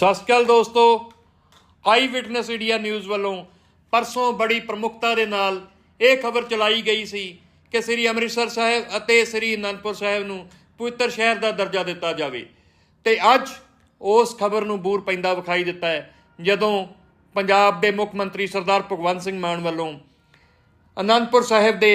ਸਤਿ ਸ਼੍ਰੀ ਅਕਾਲ ਦੋਸਤੋ। ਆਈ witness India news ਵੱਲੋਂ ਪਰਸੋਂ ਬੜੀ ਪ੍ਰਮੁਖਤਾ ਦੇ ਨਾਲ ਇਹ ਖਬਰ ਚਲਾਈ ਗਈ ਸੀ ਕਿ ਸ੍ਰੀ ਅੰਮ੍ਰਿਤਸਰ ਸਾਹਿਬ ਅਤੇ ਸ੍ਰੀ ਅਨੰਦਪੁਰ ਸਾਹਿਬ ਨੂੰ ਪਵਿੱਤਰ ਸ਼ਹਿਰ ਦਾ ਦਰਜਾ ਦਿੱਤਾ ਜਾਵੇ। ਤੇ ਅੱਜ ਉਸ ਖਬਰ ਨੂੰ ਬੂਰ ਪੈਂਦਾ ਵਿਖਾਈ ਦਿੱਤਾ ਹੈ, ਜਦੋਂ ਪੰਜਾਬ ਦੇ ਮੁੱਖ ਮੰਤਰੀ ਸਰਦਾਰ ਭਗਵੰਤ ਸਿੰਘ ਮਾਨ ਵੱਲੋਂ ਅਨੰਦਪੁਰ ਸਾਹਿਬ ਦੇ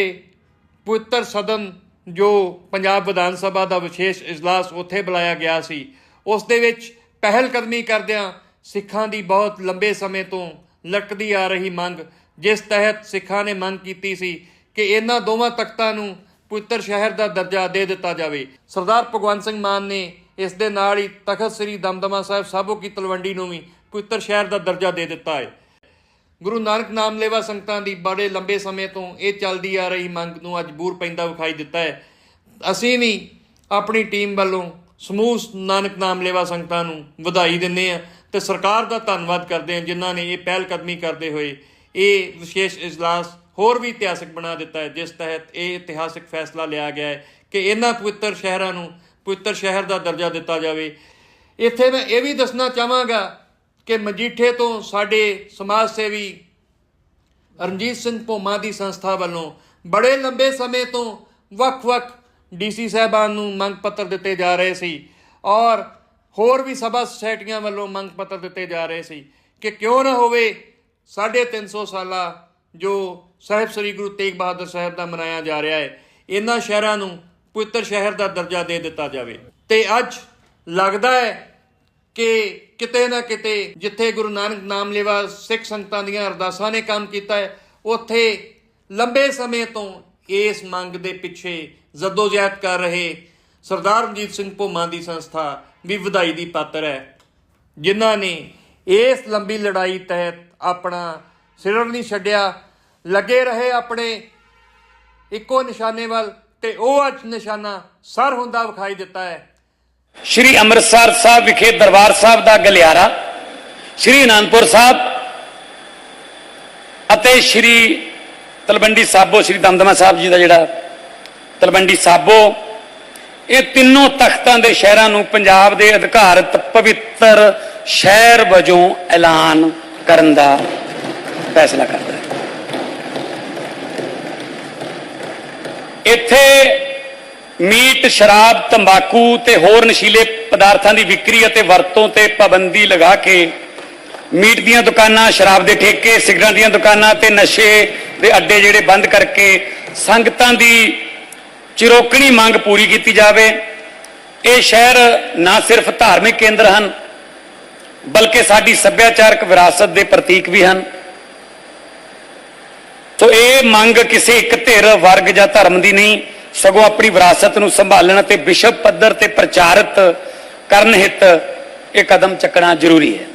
ਪਵਿੱਤਰ ਸਦਨ, ਜੋ ਪੰਜਾਬ ਵਿਧਾਨ ਸਭਾ ਦਾ ਵਿਸ਼ੇਸ਼ ਇਜਲਾਸ ਉੱਥੇ ਬੁਲਾਇਆ ਗਿਆ ਸੀ, ਉਸ ਦੇ ਵਿੱਚ ਪਹਿਲ ਕਦਮੀ ਕਰਦਿਆਂ ਸਿੱਖਾਂ ਦੀ ਬਹੁਤ ਲੰਬੇ ਸਮੇਂ ਤੋਂ ਲਟਕਦੀ ਆ ਰਹੀ ਮੰਗ, ਜਿਸ ਤਹਿਤ ਸਿੱਖਾਂ ਨੇ ਮੰਗ ਕੀਤੀ ਸੀ ਕਿ ਇਹਨਾਂ ਦੋਵਾਂ ਤਖਤਾਂ ਨੂੰ ਪਵਿੱਤਰ ਸ਼ਹਿਰ ਦਾ ਦਰਜਾ ਦੇ ਦਿੱਤਾ ਜਾਵੇ। ਸਰਦਾਰ ਭਗਵੰਤ ਸਿੰਘ ਮਾਨ ਨੇ ਇਸ ਦੇ ਨਾਲ ਹੀ ਤਖਤ ਸ੍ਰੀ ਦਮਦਮਾ ਸਾਹਿਬ ਸਾਬੋ ਕੀ ਤਲਵੰਡੀ ਨੂੰ ਵੀ ਪਵਿੱਤਰ ਸ਼ਹਿਰ ਦਾ ਦਰਜਾ ਦੇ ਦਿੱਤਾ ਹੈ। ਗੁਰੂ ਨਾਨਕ ਨਾਮ ਲੇਵਾ ਸੰਗਤਾਂ ਦੀ ਬੜੇ ਲੰਬੇ ਸਮੇਂ ਤੋਂ ਇਹ ਚੱਲਦੀ ਆ ਰਹੀ ਮੰਗ ਨੂੰ ਅੱਜ ਬੂਰ ਪੈਂਦਾ ਵਿਖਾਈ ਦਿੱਤਾ ਹੈ। ਅਸੀਂ ਵੀ ਆਪਣੀ ਟੀਮ ਵੱਲੋਂ ਸਮੂਹ ਨਾਨਕ ਨਾਮ ਲੈਵਾ ਸੰਗਤਾਂ ਨੂੰ ਵਧਾਈ ਦਿੰਦੇ ਆ ਤੇ ਸਰਕਾਰ ਦਾ ਧੰਨਵਾਦ ਕਰਦੇ ਆ ਜਿਨ੍ਹਾਂ ਨੇ ਇਹ ਪਹਿਲ ਕਦਮੀ ਕਰਦੇ ਹੋਏ ਇਹ ਵਿਸ਼ੇਸ਼ ਇਜਲਾਸ ਹੋਰ ਵੀ ਇਤਿਹਾਸਕ ਬਣਾ ਦਿੱਤਾ ਹੈ, ਜਿਸ ਤਹਿਤ ਇਹ ਇਤਿਹਾਸਕ ਫੈਸਲਾ ਲਿਆ ਗਿਆ ਹੈ ਕਿ ਇਹਨਾਂ ਪਵਿੱਤਰ ਸ਼ਹਿਰਾਂ ਨੂੰ ਪਵਿੱਤਰ ਸ਼ਹਿਰ ਦਾ ਦਰਜਾ ਦਿੱਤਾ ਜਾਵੇ। ਇੱਥੇ ਮੈਂ ਇਹ ਵੀ ਦੱਸਣਾ ਚਾਹਾਂਗਾ ਕਿ ਮਜੀਠੇ ਤੋਂ ਸਾਡੇ ਸਮਾਜ ਸੇਵੀ ਰਣਜੀਤ ਸਿੰਘ ਭੋਮਾ ਦੀ ਸੰਸਥਾ ਵੱਲੋਂ ਬੜੇ ਲੰਬੇ ਸਮੇਂ ਤੋਂ ਵੱਖ-ਵੱਖ ਡੀਸੀ ਸਾਹਿਬਾਨ ਨੂੰ ਮੰਗ ਪੱਤਰ ਦਿੱਤੇ ਜਾ ਰਹੇ ਸੀ ਔਰ ਹੋਰ ਵੀ ਸਭਾ ਸੁਸਾਇਟੀਆਂ ਵੱਲੋਂ ਮੰਗ ਪੱਤਰ ਦਿੱਤੇ ਜਾ ਰਹੇ ਸੀ ਕਿ ਕਿਉਂ ਨਾ ਹੋਵੇ 350 ਸਾਲਾ ਜੋ ਸਾਹਿਬ ਸ੍ਰੀ ਗੁਰੂ ਤੇਗ ਬਹਾਦਰ ਸਾਹਿਬ ਦਾ ਮਨਾਇਆ ਜਾ ਰਿਹਾ ਹੈ, ਇਹਨਾਂ ਸ਼ਹਿਰਾਂ ਨੂੰ ਪਵਿੱਤਰ ਸ਼ਹਿਰ ਦਾ ਦਰਜਾ ਦੇ ਦਿੱਤਾ ਜਾਵੇ। ਤੇ ਅੱਜ ਲੱਗਦਾ ਹੈ ਕਿ ਕਿਤੇ ਨਾ ਕਿਤੇ ਜਿੱਥੇ ਗੁਰੂ ਨਾਨਕ ਨਾਮ ਲੇਵਾ ਸਿੱਖ ਸੰਗਤਾਂ ਦੀਆਂ ਅਰਦਾਸਾਂ ਨੇ ਕੰਮ ਕੀਤਾ ਹੈ, ਉੱਥੇ ਲੰਬੇ ਸਮੇਂ ਤੋਂ ਇਸ ਮੰਗ ਦੇ ਪਿੱਛੇ ਜ਼ਦੋਜਹਿਦ ਕਰ ਰਹੇ ਸਰਦਾਰ ਰਣਜੀਤ ਸਿੰਘ ਭੋਮਾ ਦੀ ਸੰਸਥਾ ਵੀ ਵਧਾਈ ਦੀ ਪਾਤਰ ਹੈ, ਜਿਨ੍ਹਾਂ ਨੇ ਇਸ ਲੰਬੀ ਲੜਾਈ ਤਹਿਤ ਆਪਣਾ ਸਿਰ ਨਹੀਂ ਛੱਡਿਆ, ਲੱਗੇ ਰਹੇ ਆਪਣੇ ਇੱਕੋ ਨਿਸ਼ਾਨੇ ਵੱਲ ਤੇ ਉਹ ਅੱਜ ਨਿਸ਼ਾਨਾ ਸਰ ਹੁੰਦਾ ਵਿਖਾਈ ਦਿੱਤਾ ਹੈ। ਸ਼੍ਰੀ ਅੰਮ੍ਰਿਤਸਰ ਸਾਹਿਬ ਵਿਖੇ ਦਰਬਾਰ ਸਾਹਿਬ ਦਾ ਗਲਿਆਰਾ, ਸ਼੍ਰੀ ਅਨੰਦਪੁਰ ਸਾਹਿਬ ਅਤੇ ਸ਼੍ਰੀ ਤਲਵੰਡੀ ਸਾਬੋ, ਸ਼੍ਰੀ ਦਮਦਮਾ ਸਾਹਿਬ ਜੀ ਦਾ ਜਿਹੜਾ ਤਲਵੰਡੀ ਸਾਬੋ, ਇਹ ਤਿੰਨੋਂ ਤਖਤਾਂ ਦੇ ਸ਼ਹਿਰਾਂ ਨੂੰ ਪੰਜਾਬ ਦੇ ਅਧਿਕਾਰਤ ਪਵਿੱਤਰ ਸ਼ਹਿਰ ਵਜੋਂ ਐਲਾਨ ਕਰਨ ਦਾ ਫੈਸਲਾ ਕਰਦਾ ਹੈ। ਇੱਥੇ ਮੀਟ, ਸ਼ਰਾਬ, ਤੰਬਾਕੂ ਤੇ ਹੋਰ ਨਸ਼ੀਲੇ ਪਦਾਰਥਾਂ ਦੀ ਵਿਕਰੀ ਅਤੇ ਵਰਤੋਂ ਤੇ ਪਾਬੰਦੀ ਲਗਾ ਕੇ ਮੀਟ ਦੀਆਂ ਦੁਕਾਨਾਂ, ਸ਼ਰਾਬ ਦੇ ਠੇਕੇ, ਸਿਗਰਟਾਂ ਦੀਆਂ ਦੁਕਾਨਾਂ ਤੇ ਨਸ਼ੇ ਦੇ ਅੱਡੇ ਜਿਹੜੇ ਬੰਦ ਕਰਕੇ ਸੰਗਤਾਂ ਦੀ ਚਿਰੋਕਣੀ ਮੰਗ ਪੂਰੀ ਕੀਤੀ ਜਾਵੇ। ਇਹ ਸ਼ਹਿਰ ਨਾ ਸਿਰਫ ਧਾਰਮਿਕ ਕੇਂਦਰ ਹਨ, ਬਲਕਿ ਸਾਡੀ ਸੱਭਿਆਚਾਰਕ ਵਿਰਾਸਤ ਦੇ ਪ੍ਰਤੀਕ ਵੀ ਹਨ। ਸੋ ਇਹ ਮੰਗ ਕਿਸੇ ਇੱਕ ਧਿਰ, ਵਰਗ ਜਾਂ ਧਰਮ ਦੀ ਨਹੀਂ, ਸਗੋਂ ਆਪਣੀ ਵਿਰਾਸਤ ਨੂੰ ਸੰਭਾਲਣ ਅਤੇ ਵਿਸ਼ਵ ਪੱਧਰ ਤੇ ਪ੍ਰਚਾਰਿਤ ਕਰਨ ਹਿੱਤ ਇਹ ਕਦਮ ਚੱਕਣਾ ਜ਼ਰੂਰੀ ਹੈ।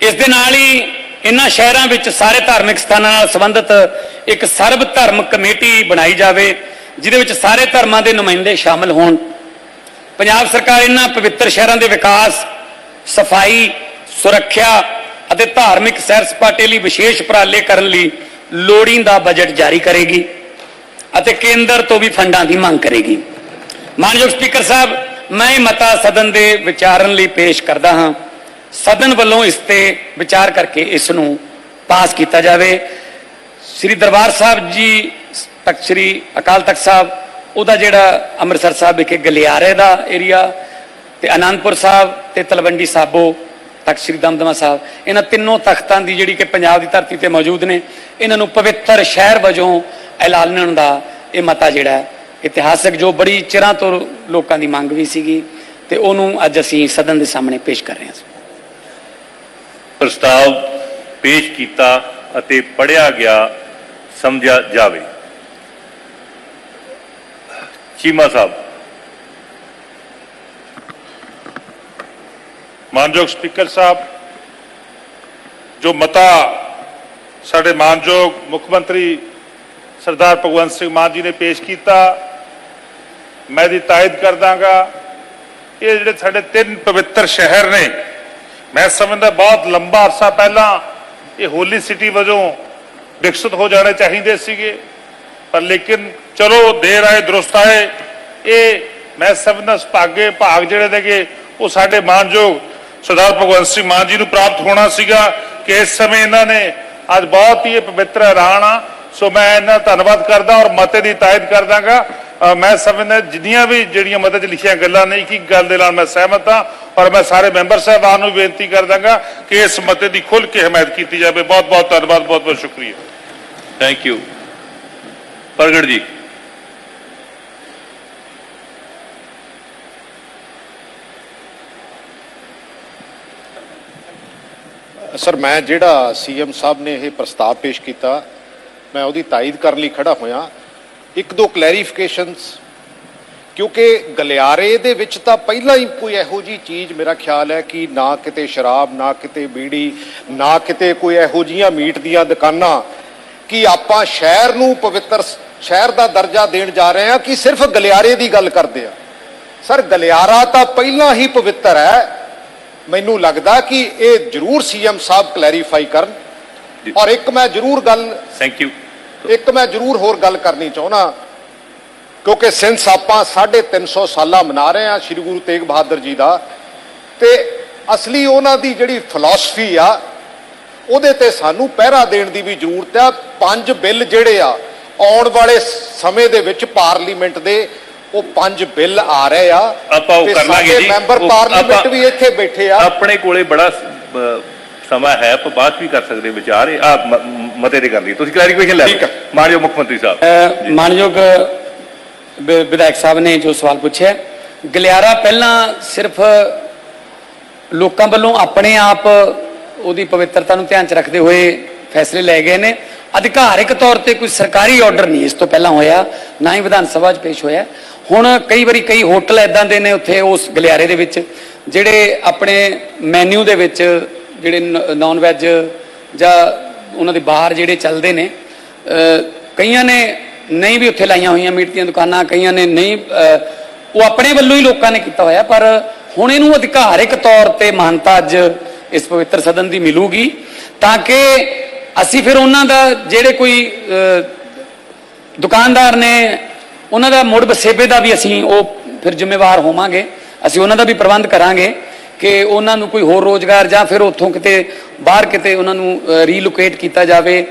ਇਸ ਦੇ ਨਾਲ ਹੀ ਇਹਨਾਂ ਸ਼ਹਿਰਾਂ ਵਿੱਚ ਸਾਰੇ ਧਾਰਮਿਕ ਸਥਾਨਾਂ ਨਾਲ ਸੰਬੰਧਿਤ ਇੱਕ ਸਰਬ ਧਰਮ ਕਮੇਟੀ ਬਣਾਈ ਜਾਵੇ। ਜਿਹਦੇ ਵਿੱਚ ਸਾਰੇ ਧਰਮਾਂ ਦੇ ਨੁਮਾਇੰਦੇ ਸ਼ਾਮਲ ਹੋਣ। ਪੰਜਾਬ ਸਰਕਾਰ ਇਹਨਾਂ ਪਵਿੱਤਰ ਸ਼ਹਿਰਾਂ ਦੇ ਵਿਕਾਸ, ਸਫ਼ਾਈ, ਸੁਰੱਖਿਆ ਅਤੇ ਧਾਰਮਿਕ ਸੈਰ ਸਪਾਟੇ ਲਈ ਵਿਸ਼ੇਸ਼ ਉਪਰਾਲੇ ਕਰਨ ਲਈ ਲੋੜੀਂਦਾ ਬਜਟ ਜਾਰੀ ਕਰੇਗੀ ਅਤੇ ਕੇਂਦਰ ਤੋਂ ਵੀ ਫੰਡਾਂ ਦੀ ਮੰਗ ਕਰੇਗੀ। ਮਾਨਯੋਗ ਸਪੀਕਰ ਸਾਹਿਬ, ਮੈਂ ਇਹ ਮਤਾ ਸਦਨ ਦੇ ਵਿਚਾਰਨ ਲਈ ਪੇਸ਼ ਕਰਦਾ ਹਾਂ। ਸਦਨ ਵੱਲੋਂ ਇਸ ਤੇ ਵਿਚਾਰ ਕਰਕੇ ਇਸ ਨੂੰ ਪਾਸ ਕੀਤਾ ਜਾਵੇ। ਸ੍ਰੀ ਦਰਬਾਰ ਸਾਹਿਬ ਜੀ ਤਖਤ ਸ੍ਰੀ ਅਕਾਲ ਤਖਤ ਸਾਹਿਬ, ਉਹਦਾ ਜਿਹੜਾ ਅੰਮ੍ਰਿਤਸਰ ਸਾਹਿਬ ਵਿਖੇ ਗਲਿਆਰੇ ਦਾ ਏਰੀਆ ਤੇ ਆਨੰਦਪੁਰ ਸਾਹਿਬ ਤੇ ਤਲਵੰਡੀ ਸਾਬੋ, ਤਖਤ ਸ੍ਰੀ ਦਮਦਮਾ ਸਾਹਿਬ, ਇਹਨਾਂ ਤਿੰਨੋਂ ਤਖਤਾਂ ਦੀ ਜਿਹੜੀ ਕਿ ਪੰਜਾਬ ਦੀ ਧਰਤੀ ਤੇ ਮੌਜੂਦ ਨੇ, ਇਹਨਾਂ ਨੂੰ ਪਵਿੱਤਰ ਸ਼ਹਿਰ ਵਜੋਂ ਐਲਾਨਣ ਦਾ ਇਹ ਮਤਾ ਜਿਹੜਾ ਇਤਿਹਾਸਕ ਜੋ ਬੜੀ ਚਿਰਾਂ ਤੋਂ ਲੋਕਾਂ ਦੀ ਮੰਗ ਵੀ ਸੀਗੀ ਤੇ ਉਹਨੂੰ ਅੱਜ ਅਸੀਂ ਸਦਨ ਦੇ ਸਾਹਮਣੇ ਪੇਸ਼ ਕਰ ਰਹੇ ਹਾਂ। ਪ੍ਰਸਤਾਵ ਪੇਸ਼ ਕੀਤਾ ਅਤੇ ਪੜਿਆ ਗਿਆ, ਸਮਝਿਆ ਜਾਵੇ। ਚੀਮਾ ਸਾਹਿਬ। ਮਾਨਯੋਗ ਸਪੀਕਰ ਸਾਹਿਬ, ਜੋ ਮਤਾ ਸਾਡੇ ਮਾਨਯੋਗ ਮੁੱਖ ਮੰਤਰੀ ਸਰਦਾਰ ਭਗਵੰਤ ਸਿੰਘ ਮਾਨ ਜੀ ਨੇ ਪੇਸ਼ ਕੀਤਾ, ਮੈਂ ਇਹਦੀ ਤਾਇਦ ਕਰਦਾਗਾ ਇਹ ਜਿਹੜੇ ਸਾਡੇ ਤਿੰਨ ਪਵਿੱਤਰ ਸ਼ਹਿਰ ਨੇ, ਮੈਂ ਸਮਝਦਾ ਬਹੁਤ ਲੰਬਾ ਅਰਸਾ ਪਹਿਲਾਂ ਇਹ ਹੋਲੀ ਸਿਟੀ ਵਜੋਂ ਵਿਕਸਿਤ ਹੋ ਜਾਣੇ ਚਾਹੀਦੇ ਸੀਗੇ। ਪਰ ਲੇਕਿਨ ਚਲੋ, ਦੇਰ ਆਏ, ਦਰੁਸਤ ਆਏ, ਇਹ ਮੈਂ ਸਮਝਦਾ ਸੁਭਾਗੇ ਭਾਗ ਜਿਹੜੇ ਨੇਗੇ, ਉਹ ਸਾਡੇ ਮਾਨਯੋਗ ਸਰਦਾਰ ਭਗਵੰਤ ਸਿੰਘ ਮਾਨ ਜੀ ਨੂੰ ਪ੍ਰਾਪਤ ਹੋਣਾ ਸੀਗਾ ਕਿ ਇਸ ਸਮੇਂ ਇਹਨਾਂ ਨੇ ਅੱਜ ਬਹੁਤ ਹੀ ਇਹ ਪਵਿੱਤਰ ਐਲਾਨ ਆ ਸੋ ਮੈਂ ਇਹਨਾਂ ਦਾ ਧੰਨਵਾਦ ਕਰਦਾ ਔਰ ਮਤੇ ਦੀ ਤਾਇਦ ਕਰਦਾਗਾ। ਮੈਂ ਸਮਝਦਾ ਜਿੰਨੀਆਂ ਵੀ ਜਿਹੜੀਆਂ ਮਤੇ 'ਚ ਲਿਖੀਆਂ ਗੱਲਾਂ ਨੇ ਇੱਕ ਗੱਲ ਦੇ ਨਾਲ ਮੈਂ ਸਹਿਮਤ ਹਾਂ ਔਰ ਮੈਂ ਸਾਰੇ ਮੈਂਬਰ ਸਾਹਿਬਾਨ ਨੂੰ ਬੇਨਤੀ ਕਰਦਾਗਾ ਕਿ ਇਸ ਮਤੇ ਦੀ ਖੁੱਲ੍ਹ ਕੇ ਹਮਾਇਤ ਕੀਤੀ ਜਾਵੇ। ਬਹੁਤ ਬਹੁਤ ਧੰਨਵਾਦ ਬਹੁਤ ਬਹੁਤ ਸ਼ੁਕਰੀਆ। ਥੈਂਕ ਯੂ ਪ੍ਰਗਟ ਜੀ। ਸਰ, ਮੈਂ ਜਿਹੜਾ ਸੀਐਮ ਸਾਹਿਬ ਨੇ ਇਹ ਪ੍ਰਸਤਾਵ ਪੇਸ਼ ਕੀਤਾ, ਮੈਂ ਉਹਦੀ ਤਾਇਦ ਕਰਨ ਲਈ ਖੜਾ ਹੋਇਆ। ਇੱਕ ਦੋ ਕਲੈਰੀਫਿਕੇਸ਼ਨਸ ਕਿਉਂਕਿ ਗਲਿਆਰੇ ਦੇ ਵਿੱਚ ਤਾਂ ਪਹਿਲਾਂ ਹੀ ਕੋਈ ਇਹੋ ਜੀ ਚੀਜ਼ ਮੇਰਾ ਖਿਆਲ ਹੈ ਕਿ ਨਾ ਕਿਤੇ ਸ਼ਰਾਬ, ਨਾ ਕਿਤੇ ਬੀੜੀ, ਨਾ ਕਿਤੇ ਕੋਈ ਇਹੋ ਜੀਆਂ ਮੀਟ ਦੀਆਂ ਦੁਕਾਨਾਂ, ਕਿ ਆਪਾਂ ਸ਼ਹਿਰ ਨੂੰ ਪਵਿੱਤਰ ਸ਼ਹਿਰ ਦਾ ਦਰਜਾ ਦੇਣ ਜਾ ਰਹੇ ਹਾਂ ਕਿ ਸਿਰਫ ਗਲਿਆਰੇ ਦੀ ਗੱਲ ਕਰਦੇ ਆ। ਸਰ ਗਲਿਆਰਾ ਤਾਂ ਪਹਿਲਾਂ ਹੀ ਪਵਿੱਤਰ ਹੈ। ਮੈਨੂੰ ਲੱਗਦਾ ਕਿ ਇਹ ਜ਼ਰੂਰ ਸੀਐਮ ਸਾਹਿਬ ਕਲੈਰੀਫਾਈ ਕਰਨ। ਔਰ ਇੱਕ ਮੈਂ ਜ਼ਰੂਰ ਗੱਲ ਥੈਂਕ ਯੂ ਇੱਕ ਮੈਂ ਜ਼ਰੂਰ ਹੋਰ ਗੱਲ ਕਰਨੀ ਚਾਹੁੰਦਾ। ਕਿਉਂਕਿ ਸਿੰਸ ਆਪਾਂ 350 ਸਾਲਾ ਮਨਾ ਰਹੇ ਹਾਂ ਸ੍ਰੀ ਗੁਰੂ ਤੇਗ ਬਹਾਦਰ ਜੀ ਦਾ ਤੇ ਅਸਲੀ ਉਹਨਾਂ ਦੀ ਜਿਹੜੀ ਫਿਲਾਸਫੀ ਆ ਉਹਦੇ ਤੇ ਸਾਨੂੰ ਪਹਿਰਾ ਦੇਣ ਦੀ ਵੀ ਜ਼ਰੂਰਤ ਆ। ਪੰਜ ਬਿੱਲ ਜਿਹੜੇ ਆ ਆਉਣ ਵਾਲੇ ਸਮੇਂ ਦੇ ਵਿੱਚ ਪਾਰਲੀਮੈਂਟ ਦੇ ਉਹ ਪੰਜ ਬਿੱਲ ਆ ਰਹੇ ਆ ਆਪਾਂ ਉਹ ਤੇ ਕਰ ਲਾਂਗੇ ਸਾਡੇ ਜੀ। ਮੈਂਬਰ ਪਾਰਲੀਮੈਂਟ ਵੀ ਇੱਥੇ ਬੈਠੇ ਆ। ਆਪਣੇ ਕੋਲੇ ਬੜਾ ਸਮਾਂ ਹੈ ਆਪਾਂ 'ਚ ਵੀ ਕਰ ਸਕਦੇ ਵਿਚਾਰ। ਆ ਮਤੇ ਦੇ ਕਰ ਲਈ ਤੁਸੀਂ ਕਲੈਰੀਫਿਕੇਸ਼ਨ ਲੈ ਠੀਕ ਲਓ। ਹੈ। ਮਾਨਯੋਗ ਮੁੱਖ ਮੰਤਰੀ ਸਾਹਿਬ। ਮਾਨਯੋਗ ਵਿਧਾਇਕ ਸਾਹਿਬ ਨੇ ਜੋ ਸਵਾਲ ਪੁੱਛਿਆ। ਗਲਿਆਰਾ ਪਹਿਲਾਂ ਸਿਰਫ ਲੋਕਾਂ ਵੱਲੋਂ ਆਪਣੇ ਆਪ ਉਹਦੀ ਪਵਿੱਤਰਤਾ ਨੂੰ ਧਿਆਨ ਚ ਰੱਖਦੇ ਹੋਏ ਫੈਸਲੇ ਲਏ ਗਏ ਨੇ। ਅਧਿਕਾਰਿਕ ਤੌਰ ਤੇ ਕੋਈ ਸਰਕਾਰੀ ਆਰਡਰ ਨਹੀਂ, ਇਸ ਤੋਂ ਪਹਿਲਾਂ ਹੋਇਆ, ਨਾ ਹੀ ਵਿਧਾਨ ਸਭਾ 'ਚ ਪੇਸ਼ ਹੋਇਆ। ਹੁਣ ਕਈ ਵਾਰੀ ਕਈ ਹੋਟਲ ਐਦਾਂ ਦੇ ਨੇ ਉੱਥੇ ਉਸ ਗਲਿਆਰੇ ਦੇ ਵਿੱਚ, ਜਿਹੜੇ ਆਪਣੇ ਮੈਨੂ ਦੇ ਵਿੱਚ ਜਿਹੜੇ ਨਾਨ ਵੈਜ ਜਾਂ ਉਹਨਾਂ ਦੇ ਬਾਹਰ ਜਿਹੜੇ ਚੱਲਦੇ ਨੇ ਕਈਆਂ ਨੇ ਨਹੀਂ ਵੀ ਉੱਥੇ ਲਾਈਆਂ ਹੋਈਆਂ ਮੀਟ ਦੀਆਂ ਦੁਕਾਨਾਂ, ਕਈਆਂ ਨੇ ਨਹੀਂ ਉਹ ਆਪਣੇ ਵੱਲੋਂ ਹੀ ਲੋਕਾਂ ਨੇ ਕੀਤਾ ਹੋਇਆ, ਪਰ ਹੁਣ ਇਹਨੂੰ ਅਧਿਕਾਰਿਕ ਤੌਰ ਤੇ ਮਾਨਤਾ ਅੱਜ ਇਸ ਪਵਿੱਤਰ ਸਦਨ ਦੀ ਮਿਲੂਗੀ, ਤਾਂ ਕਿ ਅਸੀਂ ਫਿਰ ਉਹਨਾਂ ਦਾ ਜਿਹੜੇ ਕੋਈ ਦੁਕਾਨਦਾਰ ਨੇ, ਉਹਨਾਂ ਦਾ ਮੁੜ ਵਸੇਬੇ ਦਾ ਵੀ ਅਸੀਂ ਉਹ ਫਿਰ ਜ਼ਿੰਮੇਵਾਰ ਹੋਵਾਂਗੇ। ਅਸੀਂ ਉਹਨਾਂ ਦਾ ਵੀ ਪ੍ਰਬੰਧ ਕਰਾਂਗੇ ਕਿ ਉਹਨਾਂ ਨੂੰ ਕੋਈ ਹੋਰ ਰੋਜ਼ਗਾਰ ਜਾਂ ਫਿਰ ਉੱਥੋਂ ਕਿਤੇ ਬਾਹਰ ਕਿਤੇ ਉਹਨਾਂ ਨੂੰ ਰੀਲੋਕੇਟ ਕੀਤਾ ਜਾਵੇ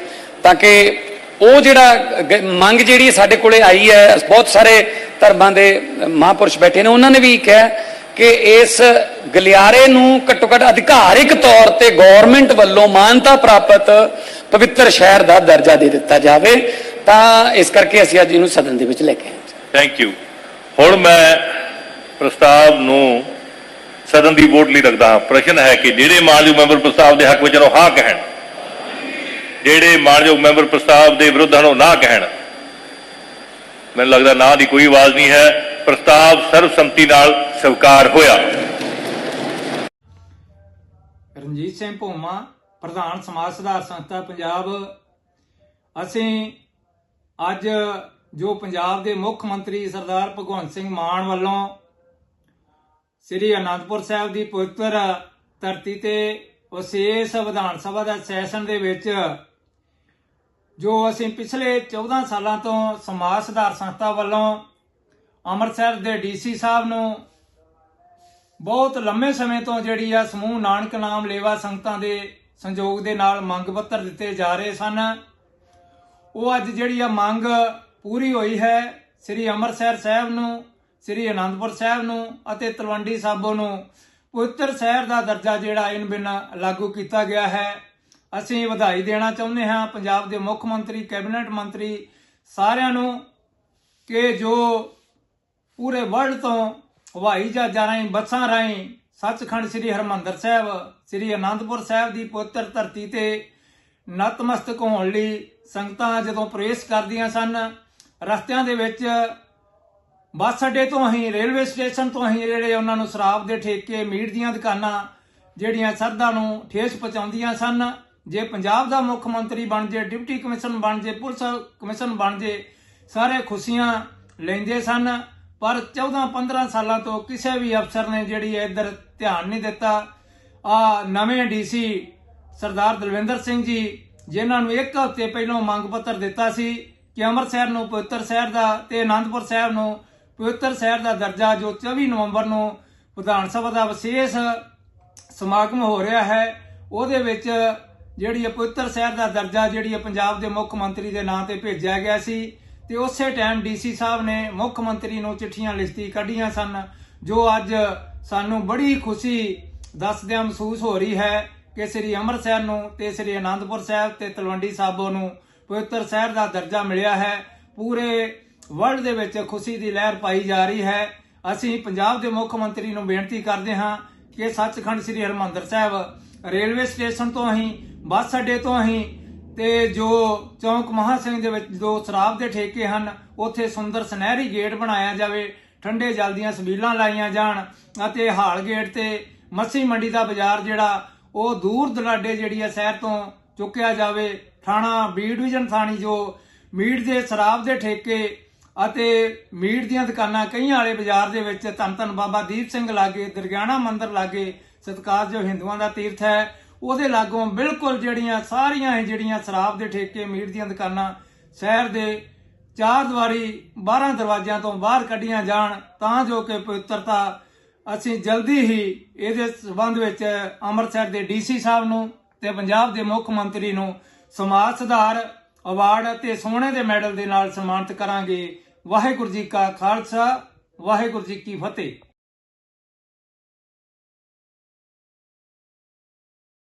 ਤਾਂ ਕਿ ਉਹ ਜਿਹੜਾ ਗ- ਮੰਗ ਜਿਹੜੀ ਸਾਡੇ ਕੋਲੇ ਆਈ ਹੈ, ਬਹੁਤ ਸਾਰੇ ਧਰਮਾਂ ਦੇ ਮਹਾਪੁਰਸ਼ ਬੈਠੇ ਨੇ, ਉਹਨਾਂ ਨੇ ਵੀ ਕਿਹਾ ਕਿ ਇਸ ਗਲਿਆਰੇ ਨੂੰ ਘੱਟੋ ਘੱਟ ਅਧਿਕਾਰਿਕ ਤੌਰ ਤੇ ਗਵਰਨਮੈਂਟ ਵੱਲੋਂ ਮਾਨਤਾ ਪ੍ਰਾਪਤ ਪਵਿੱਤਰ ਸ਼ਹਿਰ ਦਾ ਦਰਜਾ ਦੇ ਦਿੱਤਾ ਜਾਵੇ, ਤਾਂ ਇਸ ਕਰਕੇ ਅਸੀਂ ਅੱਜ ਇਹਨੂੰ ਸਦਨ ਦੇ ਵਿੱਚ ਲੈ ਕੇ ਆਏ ਥੈਂਕ ਯੂ ਹੁਣ ਮੈਂ ਪ੍ਰਸਤਾਵ ਨੂੰ ਸਦਨ ਦੀ ਵੋਟ ਲਈ ਰੱਖਦਾ ਹਾਂ। ਪ੍ਰਸ਼ਨ ਹੈ ਕਿ ਜਿਹੜੇ ਮਾਨਯੋਗ ਮੈਂਬਰ ਪ੍ਰਸਤਾਵ ਦੇ ਹੱਕ ਵਿੱਚ ਹਨ, ਉਹ ਹਾਂ ਕਹਿਣ। ਜਿਹੜੇ ਮਾਨਯੋਗ ਮੈਂਬਰ ਪ੍ਰਸਤਾਵ ਦੇ ਵਿਰੁੱਧ ਹਨ, ਉਹ ਨਾ ਕਹਿਣ। ਮੈਨੂੰ ਲੱਗਦਾ ਨਾ ਦੀ ਕੋਈ ਆਵਾਜ਼ ਨਹੀਂ ਹੈ। ਪ੍ਰਸਤਾਵ ਸਰਬਸੰਮਤੀ ਨਾਲ ਸਵੀਕਾਰ ਹੋਇਆ। ਰਣਜੀਤ ਸਿੰਘ ਭੋਮਾ, ਪ੍ਰਧਾਨ ਸਮਾਜ ਸੁਧਾਰ ਸੰਸਥਾ ਪੰਜਾਬ। ਅਸੀਂ ਅੱਜ ਜੋ ਪੰਜਾਬ ਦੇ ਮੁੱਖ ਮੰਤਰੀ ਸਰਦਾਰ ਭਗਵੰਤ ਸਿੰਘ ਮਾਨ ਵੱਲੋਂ ਸ੍ਰੀ ਅਨੰਦਪੁਰ ਸਾਹਿਬ ਦੀ ਪਵਿੱਤਰ ਧਰਤੀ ਤੇ ਵਿਸ਼ੇਸ਼ ਵਿਧਾਨ ਸਭਾ ਦਾ ਸੈਸ਼ਨ ਦੇ ਵਿੱਚ ਜੋ ਅਸੀਂ ਪਿਛਲੇ 14 ਸਾਲਾਂ ਤੋਂ ਸਮਾਜ ਸੁਧਾਰ ਸੰਸਥਾ ਵੱਲੋਂ ਅੰਮ੍ਰਿਤਸਰ ਦੇ ਡੀਸੀ ਸਾਹਿਬ ਨੂੰ ਬਹੁਤ ਲੰਮੇ ਸਮੇਂ ਤੋਂ ਜਿਹੜੀ ਆ ਸਮੂਹ ਨਾਨਕ ਨਾਮ ਲੇਵਾ ਸੰਗਤਾਂ ਦੇ ਸੰਯੋਗ ਦੇ ਨਾਲ ਮੰਗ ਪੱਤਰ ਦਿੱਤੇ ਜਾ ਰਹੇ ਸਨ। ਉਹ ਅੱਜ ਜਿਹੜੀ ਆ ਮੰਗ ਪੂਰੀ ਹੋਈ ਹੈ, ਸ੍ਰੀ ਅੰਮ੍ਰਿਤਸਰ ਸਾਹਿਬ ਨੂੰ, ਸ੍ਰੀ ਅਨੰਦਪੁਰ ਸਾਹਿਬ ਨੂੰ ਅਤੇ ਤਲਵੰਡੀ ਸਾਬੋ ਨੂੰ ਪਵਿੱਤਰ ਸ਼ਹਿਰ ਦਾ ਦਰਜਾ ਜਿਹੜਾ ਇਨ ਬਿਨ ਲਾਗੂ ਕੀਤਾ ਗਿਆ ਹੈ। ਅਸੀਂ ਵਧਾਈ ਦੇਣਾ ਚਾਹੁੰਦੇ ਹਾਂ ਪੰਜਾਬ ਦੇ ਮੁੱਖ ਮੰਤਰੀ, ਕੈਬਨਿਟ ਮੰਤਰੀ ਸਾਰਿਆਂ ਨੂੰ ਕਿ ਜੋ ਪੂਰੇ ਵਰਲਡ ਤੋਂ ਹਵਾਈ ਜਹਾਜ਼ਾਂ ਰਾਹੀਂ, ਬੱਸਾਂ ਰਾਹੀਂ ਸੱਚਖੰਡ ਸ੍ਰੀ ਹਰਮੰਦਰ ਸਾਹਿਬ, ਸ੍ਰੀ ਅਨੰਦਪੁਰ ਸਾਹਿਬ ਦੀ ਪਵਿੱਤਰ ਧਰਤੀ ਤੇ ਨਤਮਸਤਕ ਹੋਣ ਲਈ ਸੰਗਤਾਂ ਜਦੋਂ ਪ੍ਰਵੇਸ਼ ਕਰਦੀਆਂ ਸਨ, ਰਸਤਿਆਂ ਦੇ ਵਿੱਚ ਬੱਸ ਅੱਡੇ ਤੋਂ ਹੀ, ਰੇਲਵੇ ਸਟੇਸ਼ਨ ਤੋਂ ਹੀ ਜਿਹੜੇ ਉਹਨਾਂ ਨੂੰ ਸ਼ਰਾਬ ਦੇ ਠੇਕੇ, ਮੀਟ ਦੀਆਂ ਦੁਕਾਨਾਂ ਜਿਹੜੀਆਂ ਸਰਦਾ ਨੂੰ ਠੇਸ ਪਹੁੰਚਾਉਂਦੀਆਂ ਸਨ, ਜੇ ਪੰਜਾਬ ਦਾ ਮੁੱਖ ਮੰਤਰੀ ਬਣ ਜੇ, ਡਿਪਟੀ ਕਮਿਸ਼ਨ ਬਣ ਜੇ, ਪੁਲਿਸ ਕਮਿਸ਼ਨ ਬਣ ਜੇ, ਸਾਰੇ ਖੁਸ਼ੀਆਂ ਲੈਂਦੇ ਸਨ। ਪਰ 14-15 ਸਾਲਾਂ ਤੋਂ ਕਿਸੇ ਵੀ ਅਫਸਰ ਨੇ ਜਿਹੜੀ ਹੈ ਇੱਧਰ ਧਿਆਨ ਨਹੀਂ ਦਿੱਤਾ। ਆ ਨਵੇਂ ਡੀਸੀ ਸਰਦਾਰ ਦਲਵਿੰਦਰ ਸਿੰਘ ਜੀ, ਜਿਨ੍ਹਾਂ ਨੂੰ ਇੱਕ ਹਫ਼ਤੇ ਪਹਿਲਾਂ ਮੰਗ ਪੱਤਰ ਦਿੱਤਾ ਸੀ ਕਿ ਅੰਮ੍ਰਿਤਸਰ ਨੂੰ, ਪਵਿੱਤਰ ਸ਼ਹਿਰ ਦਾ ਤੇ ਆਨੰਦਪੁਰ ਸਾਹਿਬ ਨੂੰ, ਪਵਿੱਤਰ ਸ਼ਹਿਰ ਦਾ ਦਰਜਾ ਜੋ 24 ਨਵੰਬਰ ਨੂੰ ਵਿਧਾਨ ਸਭਾ ਦਾ ਵਿਸ਼ੇਸ਼ ਸਮਾਗਮ ਹੋ ਰਿਹਾ ਹੈ, ਉਹਦੇ ਵਿੱਚ ਜਿਹੜੀ ਪਵਿੱਤਰ ਸ਼ਹਿਰ ਦਾ ਦਰਜਾ ਜਿਹੜੀ ਇਹ ਪੰਜਾਬ ਦੇ ਮੁੱਖ ਮੰਤਰੀ ਦੇ ਨਾਂ ਤੇ ਭੇਜਿਆ ਗਿਆ ਸੀ। ਤੇ ਉਸੇ ਟਾਈਮ ਡੀਸੀ ਸਾਹਿਬ ਨੇ ਮੁੱਖ ਮੰਤਰੀ ਨੂੰ ਚਿੱਠੀਆਂ ਲਿਖਤੀ, ਕੱਢੀਆਂ ਸਨ, ਜੋ ਅੱਜ ਸਾਨੂੰ ਬੜੀ ਖੁਸ਼ੀ ਦੱਸਦਿਆਂ ਮਹਿਸੂਸ ਹੋ ਰਹੀ ਹੈ ਕਿ ਸ੍ਰੀ ਅੰਮ੍ਰਿਤਸਰ ਨੂੰ ਤੇ ਸ੍ਰੀ ਅਨੰਦਪੁਰ ਸਾਹਿਬ ਤੇ ਤਲਵੰਡੀ ਸਾਬੋ ਨੂੰ ਪਵਿੱਤਰ ਸ਼ਹਿਰ ਦਾ ਦਰਜਾ ਮਿਲਿਆ ਹੈ। ਪੂਰੇ ਵਰਲਡ ਦੇ ਵਿੱਚ ਖੁਸ਼ੀ ਦੀ ਲਹਿਰ ਪਾਈ ਜਾ ਰਹੀ ਹੈ। ਅਸੀਂ ਪੰਜਾਬ ਦੇ ਮੁੱਖ ਮੰਤਰੀ ਨੂੰ ਬੇਨਤੀ ਕਰਦੇ ਹਾਂ ਕਿ ਸੱਚਖੰਡ ਸ੍ਰੀ ਹਰਮੰਦਰ ਸਾਹਿਬ ਰੇਲਵੇ ਸਟੇਸ਼ਨ ਤੋਂ ਹੀ, ਬੱਸ ਅੱਡੇ ਤੋਂ ਹੀ ਤੇ ਜੋ ਚੌਂਕ ਮਹਾ ਸਿੰਘ ਦੇ ਵਿੱਚ ਜੋ ਸ਼ਰਾਬ ਦੇ ਠੇਕੇ ਹਨ, ਉੱਥੇ ਸੁੰਦਰ ਸੁਨਹਿਰੀ ਗੇਟ ਬਣਾਇਆ ਜਾਵੇ, ਠੰਡੇ ਜਲ ਦੀਆਂ ਸਬੀਲਾਂ ਲਾਈਆਂ ਜਾਣ ਅਤੇ ਹਾਲ ਗੇਟ ਤੇ ਮੱਸੀ ਮੰਡੀ ਦਾ ਬਾਜ਼ਾਰ ਜਿਹੜਾ, ਉਹ ਦੂਰ ਦਰਾਡੇ ਜਿਹੜੀ ਹੈ ਸ਼ਹਿਰ ਤੋਂ ਚੁੱਕਿਆ ਜਾਵੇ। ਥਾਣਾ ਬੀ ਡਿਵੀਜ਼ਨ ਥਾਣੀ ਜੋ ਮੀਟ ਦੇ ਸ਼ਰਾਬ ਦੇ ਠੇਕੇ ਅਤੇ ਮੀਟ ਦੀਆਂ ਦੁਕਾਨਾਂ ਕਈਆਂ ਵਾਲੇ ਬਾਜ਼ਾਰ ਦੇ ਵਿੱਚ ਧੰਨ ਧੰਨ ਬਾਬਾ ਦੀਪ ਸਿੰਘ ਲਾਗੇ, ਦਰਗਿਆਣਾ ਮੰਦਿਰ ਲਾਗੇ ਸਤਿਕਾਰਯੋਗ ਹਿੰਦੂਆਂ ਦਾ ਤੀਰਥ ਹੈ। ਉਹਦੇ ਲਾਗੋਂ ਬਿਲਕੁਲ ਜਿਹੜੀਆਂ ਸਾਰੀਆਂ ਹੀ ਜਿਹੜੀਆਂ ਸ਼ਰਾਬ ਦੇ ਠੇਕੇ, ਮੀਟ ਦੀਆਂ ਦੁਕਾਨਾਂ, ਸ਼ਹਿਰ ਦੇ ਚਾਰ ਦੀਵਾਰੀ 12 ਦਰਵਾਜ਼ਿਆਂ ਤੋਂ ਬਾਹਰ ਕੱਢੀਆਂ ਜਾਣ, ਤਾਂ ਜੋ ਕਿ ਪਵਿੱਤਰਤਾ ਅਸੀਂ ਜਲਦੀ ਹੀ ਇਹਦੇ ਸਬੰਧ ਵਿੱਚ ਅੰਮ੍ਰਿਤਸਰ ਦੇ ਡੀਸੀ ਸਾਹਿਬ ਨੂੰ ਤੇ ਪੰਜਾਬ ਦੇ ਮੁੱਖ ਮੰਤਰੀ ਨੂੰ ਸਮਾਜ ਸੁਧਾਰ ਅਵਾਰਡ ਅਤੇ ਸੋਨੇ ਦੇ ਮੈਡਲ ਦੇ ਨਾਲ ਸਨਮਾਨਿਤ ਕਰਾਂਗੇ। ਵਾਹਿਗੁਰੂ ਜੀ ਕਾ ਖਾਲਸਾ, ਵਾਹਿਗੁਰੂ ਜੀ ਕੀ ਫਤਿਹ।